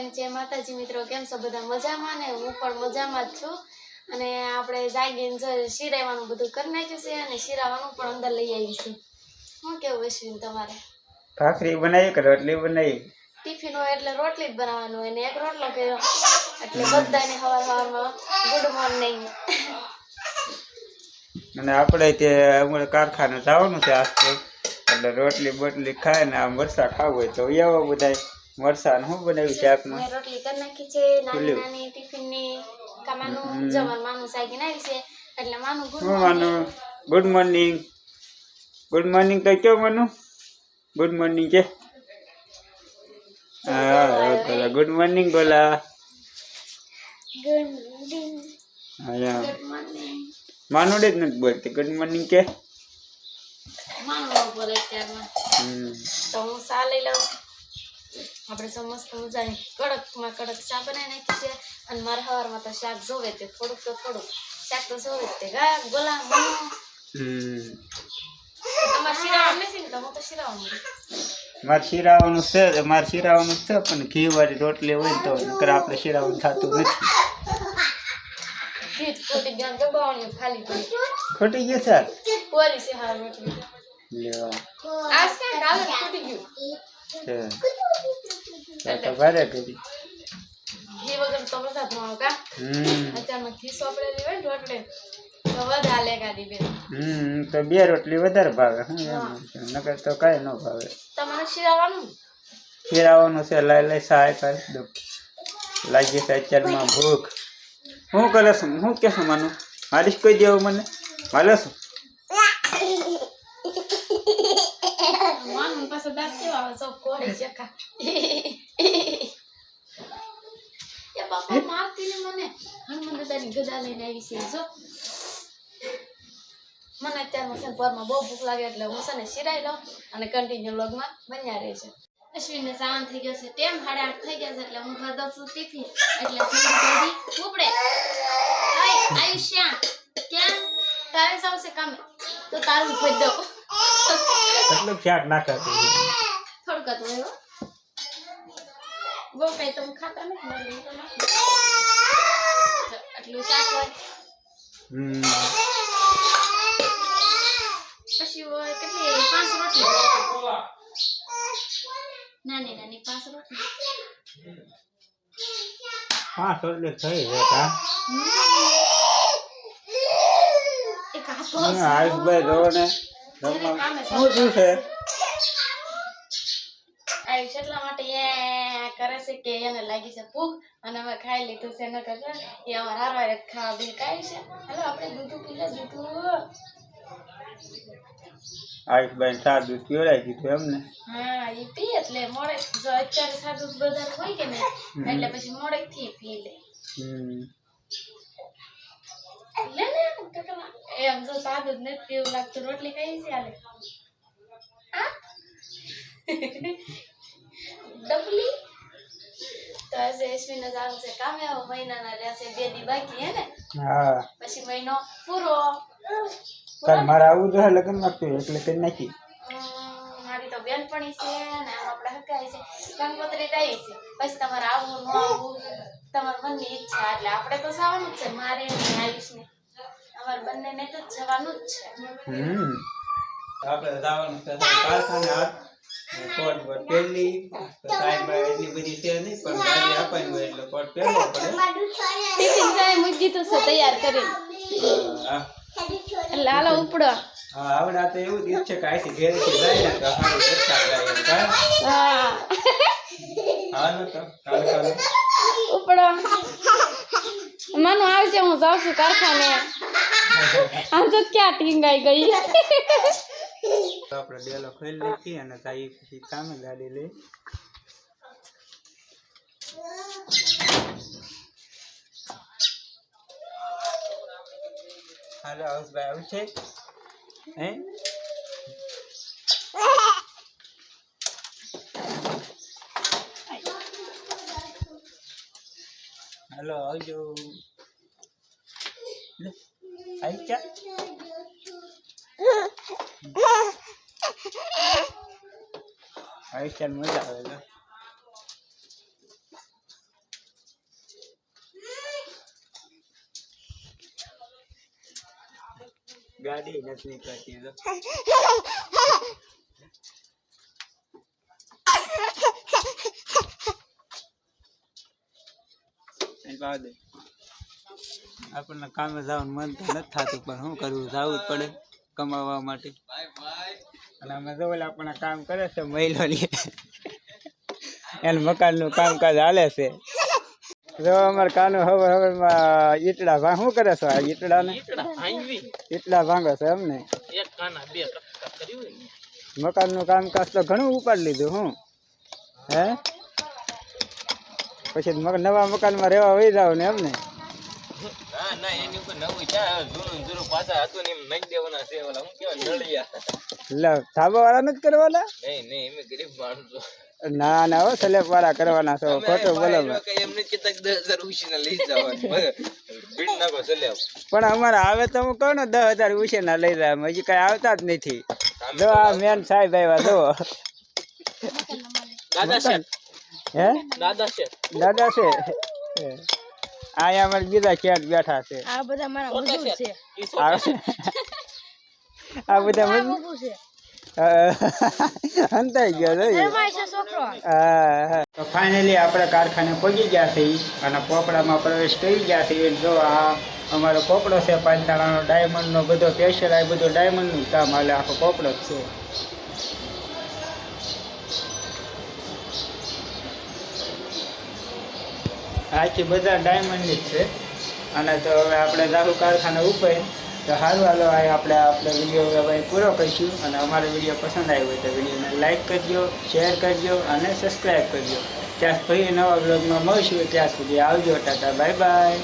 Friend જય માતાજી મિત્રો કેમ છો? બધા મજામાં ને હું પણ મજામાં જ છું. અને આપણે જાગીને જો શિરાવાનું બધું કરી નાખ્યું છે અને શિરાવાનું પણ અંદર લઈ આવીશું શું કેવું અશ્વિન તમારે? ભાખરી બનાવી કે રોટલી બનાવી? ટિફિન હોય એટલે રોટલી જ બનાવવાનું હોય ને એક રોટલો કર્યો. એટલે બધાને સવાર સવારમાં ગુડ મોર્નિંગ અને આપણે તે અમારે કારખાને જવાનું છે આજે એટલે રોટલી બોટલી ખાય ને આમ મરસા ખાવું હોય તો આવો બધા મરસા હું બનાવ્યું શાકમાં રોટલી કરી નાખી છે નાની નાની ટિફિનની કમાનું જમવાનું માનું સાગી નાખી છે એટલે માનું ગુડ માનું ગુડ મોર્નિંગ. ગુડ મોર્નિંગ તો કયો માનું? ગુડ મોર્નિંગ કે? હા ગુડ મોર્નિંગ બોલા ગુડ મોર્નિંગ. હા ગુડ મોર્નિંગ. માનું જ નથી બોલતી. ગુડ મોર્નિંગ કે? માનું બોલે ત્યારમાં હમ. તો હું સા લઈ લઉં. આપણે તો મસ્ત મજાની કડકમાં કડક ચા બનાવી નાખી છે. અને મારે સવારમાં તો શાક જોવે તે થોડુંક તો થોડુંક. શાક તો જોવે જ તે. ગા ગોલા મનો. હમ. તમારે શિરાવાનું નથી ને તો હું તો શિરાવાનું મારે શીરાવાનું છે તો મારે શીરાવાનું છે પણ ઘી વાળી રોટલી હોય ને તો નકર આપણે શીરાવાનું થતું નથી. ઘી જ ખોટી ગયા દબાવણી ખાલી પડી. ખોટી ગયું સર કોરી છે હાર રોટલી. લેવા કે છે તો ભારે કરી ઘી વગર તો વરસાદ નો કા? અત્યારમાં ઘી સોપડેલી હોય ને રોટલી હમ તો બે રોટલી વધારે ભાવે હું. છે. નકર તો કાંઈ ન ભાવે. તમારે શિરાવાનું? ખીરાવાનું છે લઈ લઈ સહાય કરી દો. લાગી છે અત્યારમાં ભૂખ. હું કરે છે શું કહેશું માનું? મારીશ કોઈ દેવું મને? હાલો છું દાંત કેવા આવે સૌ કોરી ચકા એ બાપા મારતી ને મને હનુમાન દાદાની ગદા લઈને આવી છે જો મને અત્યારમાં છે ને પરમાં બહુ ભૂખ લાગે એટલે હું છે ને શિરાઈ લઉં અને કન્ટિન્યુ લોગમાં બન્યા રહે છે અશ્વિનને સાવન થઈ ગયો છે ટેમ સાડા આઠ થઈ ગયા છે એટલે હું ભર દઉં છું ટિફિન એટલે સંગી જલ્દી ઉપડે આયુષ્યા ક્યાં તારે જવું કામે તો તારું ભરી દઉં કેટલું શાક નાખાતું થોડુંક હતું એવું બહુ કઈ તમે ખાતા નથી આટલું શાક હોય. પછી હોય કેટલી પાંચ રોટલી. નાની નાની પાંચ રોટલી. પાંચ રોટલી થઈ કા એક હાથો આયુષભાઈ જોવો ને શું શું છે? આયુષ એટલા માટે એ કરે છે કે એને લાગી છે ભૂખ અને અમે ખાઈ લીધું છે નકર છે એ અમારે હારવારે ખાવા બી ખાય છે. હાલો આપણે દૂધું પી લે દૂધું આયુષભાઈ ચા દૂધ પીવડાવી દીધું એમને. હા એ પી એટલે મોડે જો. અત્યારે સાદું બધા હોય કે ને એટલે પછી મોડે થી પી લે. લે ને એમ જો સાદું જ નથી પીવું લાગતું રોટલી કઈ છે હાલે. હા? ડબલી. તો આજે અશ્વિન જવાનું છે કામે હવે મહિનાના રહેશે બે દી બાકી હે ને? હા. પછી મહિનો પૂરો. કાલ મારે આવું જોઈએ લગ્ન નાખતું એટલે કરી નાખી. મારી તો બેનપણી છે ને આમ આપણે હકાય છે. કંકોત્રી તો આવી છે. પછી તમારે આવવું ન આવવું તમારા મનની ઈચ્છા એટલે આપણે તો જવાનું જ છે મારે ને આયુષને. અમારે બંનેને તો જવાનું જ છે. હમ. આપણે જવાનું છે કારખાને હાથ કોટ બોટ તો સાહેબ એટલી બધી છે નહીં પણ ગાડી આપવાની હોય એટલે કોટ પહેરવો પડે. ટિફિન જાય મૂકી તો તૈયાર કરી. એટલે હાલો ઉપડો. હા આવડા તો એવું જ છે કે અહીંથી ઘેરેથી જાય ને તો સારું રસ્તા જાય હા હાલો તો કાલ કાલે. ઉપડો. મનુ આવજે હું જાઉં છું કારખાને. આમ તો ક્યાં ટીંગાઈ ગઈ. તો આપણે ડેલો ખોલી લેતી અને ગાઈ પછી સામે ગાડી લઈ. હાલો હાઉસભાઈ આવું છે? હે? હાલો, આવજો. આવી ક્યાં આવી સ્ટાઈલ મજા આવે ગાડી નથી નીકળતી તો. દે આપણને કામે જવાનું મન તો નથી થતું, પણ શું કરવું, જવું જ પડે કમાવા માટે. અને અમે તો ઓલા પણ કામ કરે છે મહિલાની. એનું મકાનનું કામકાજ હાલે છે. જો અમારે કાનું હવે હવે ઈટડા શું કરે છે આ ઈટડાને? ઈટડા ભાંગે છે એમને. મકાનનું કામકાજ તો ઘણું ઉપાડી લીધું હું. હે? પછી નવા મકાનમાં રહેવા વહી જાવ ને એમ ને ના ના એની ઉપર નવું ચા જૂનું જૂનું પાછા હતું ને એમ નાખી દેવાના છે ઓલા હું કેવા નળિયા. લે ધાબા વાળા નથી કરવાના? નહીં નહીં એમ ગરીબ માણસો. ના ના હો સ્લેબ વાળા કરવાના છો ખોટું બોલો ભાઈ, એવા કઈ એમ નથી કહેતા દસ હજાર ઉછીને લઈ જવાનું. ભીડ નાખો સલ્યા પણ અમારે આવે તો હું કહું ને દસ હજાર ઉછેરના લઈ જાય હજી કઈ આવતા જ નથી. જો આ મેન સાહેબ આવ્યા જો દાદા છે. હે? દાદા છે. દાદા છે. અહીંયા અમારે બીજા ક્યાંક બેઠા છે. આ બધા મારા મજૂર છે. આ બધા મજ- છે. અંતાઈ ગયો તો ફાઇનલી આપણે કારખાને પહોંચી ગયા છે અને પોપડામાં પ્રવેશ કરી ગયા છે જો આ અમારો પોપડો છે પાંચાળાનો ડાયમંડનો બધો સ્પેશિયલ આ બધું ડાયમંડનું કામ હાલે આખો પોપડો જ છે. આખી બધા ડાયમંડની જ છે. અને તો હવે આપણે દારૂ કારખાના ઉપર, તો સારું હાલો, આ આપણે આપણે વીડિયો હવે પૂરો કરીશું. અને અમારો વીડિયો પસંદ આવ્યો હોય તો વિડીયોને લાઇક કરજો શેર કરજો અને સબસ્ક્રાઈબ કરજો. ત્યાં ફરી નવા બ્લોગમાં મળીશું. ત્યાં સુધી આવજો, ટાટા બાય બાય